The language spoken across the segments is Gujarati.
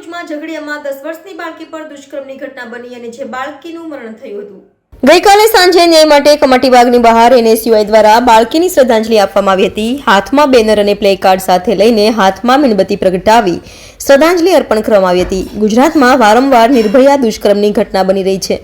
ભરૂચમાં ઝઘડિયામાં દસ વર્ષની બાળકી પર દુષ્કર્મની ઘટના બની અને જે બાળકીનું મરણ થયું હતું. ગઈકાલે સાંજે ન્યાય માટે કમાટી કમાટીબાગની બહાર એનએસયુઆઈ દ્વારા બાળકીની શ્રદ્ધાંજલિ આપવામાં આવી હતી. હાથમાં બેનર અને પ્લે કાર્ડ સાથે લઈને હાથમાં મીણબત્તી પ્રગટાવી શ્રદ્ધાંજલિ અર્પણ કરવામાં આવી હતી. ગુજરાતમાં વારંવાર નિર્ભયા દુષ્કર્મની ઘટના બની રહી છે.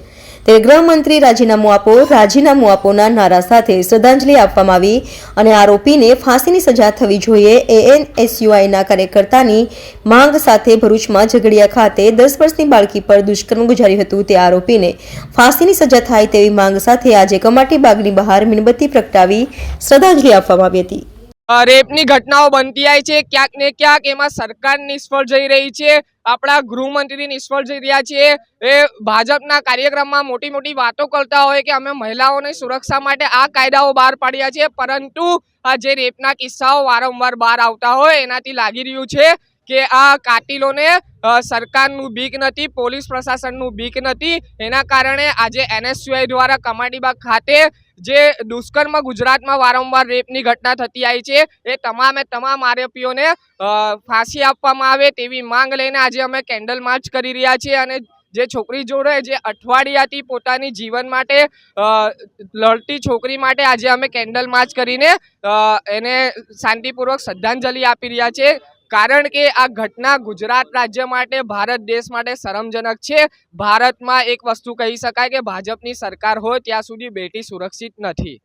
ત્યારે ગૃહમંત્રી રાજીનામું આપો, રાજીનામું આપોના નારા સાથે શ્રદ્ધાંજલિ આપવામાં આવી અને આરોપીને ફાંસીની સજા થવી જોઈએ એએનએસયુઆઈના કાર્યકર્તાની માંગ સાથે ભરૂચમાં ઝઘડિયા ખાતે દસ વર્ષની બાળકી પર દુષ્કર્મ ગુજાર્યું હતું. તે આરોપીને ફાંસીની સજા થાય તેવી માંગ સાથે આજે કમાટી બાગની બહાર મીણબત્તી પ્રગટાવી શ્રદ્ધાંજલિ આપવામાં આવી હતી. રેપની ઘટનાઓ બનતી આવી છે. ક્યાંક ને ક્યાંક એમાં સરકાર નિષ્ફળ જઈ રહી છે. આપણા ગૃહમંત્રી નિષ્ફળ જઈ રહ્યા છે. એ ભાજપના કાર્યક્રમમાં મોટી મોટી વાતો કરતા હોય કે અમે મહિલાઓની સુરક્ષા માટે આ કાયદાઓ બહાર પાડ્યા છે. પરંતુ આ જે રેપના કિસ્સાઓ વારંવાર બહાર આવતા હોય એનાથી લાગી રહ્યું છે. કે આ કાતિલોને સરકારનું બીક નથી, પોલીસ પ્રશાસનનું બીક નથી. એના કારણે આજે એનએસયુઆઈ દ્વારા કમાડીબાગ ખાતે જે દુષ્કર્મ ગુજરાતમાં વારંવાર રેપની ઘટના થતી આવી છે, એ તમામે તમામ આરોપીઓને ફાંસી આપવામાં આવે તેવી માંગ લઈને આજે અમે કેન્ડલ માર્ચ કરી રહ્યા છીએ અને જે છોકરી જોડે, જે અઠવાડિયાથી પોતાની જીવન માટે લડતી છોકરી માટે આજે અમે કેન્ડલ માર્ચ કરીને એને શાંતિપૂર્વક શ્રદ્ધાંજલિ આપી રહ્યા છે કારણ કે આ ઘટના ગુજરાત રાજ્ય માટે, ભારત દેશ માટે શરમજનક છે. ભારતમાં એક વસ્તુ કહી શકાય કે ભાજપની સરકાર હોય, ત્યાં સુધી બેટી સુરક્ષિત નથી.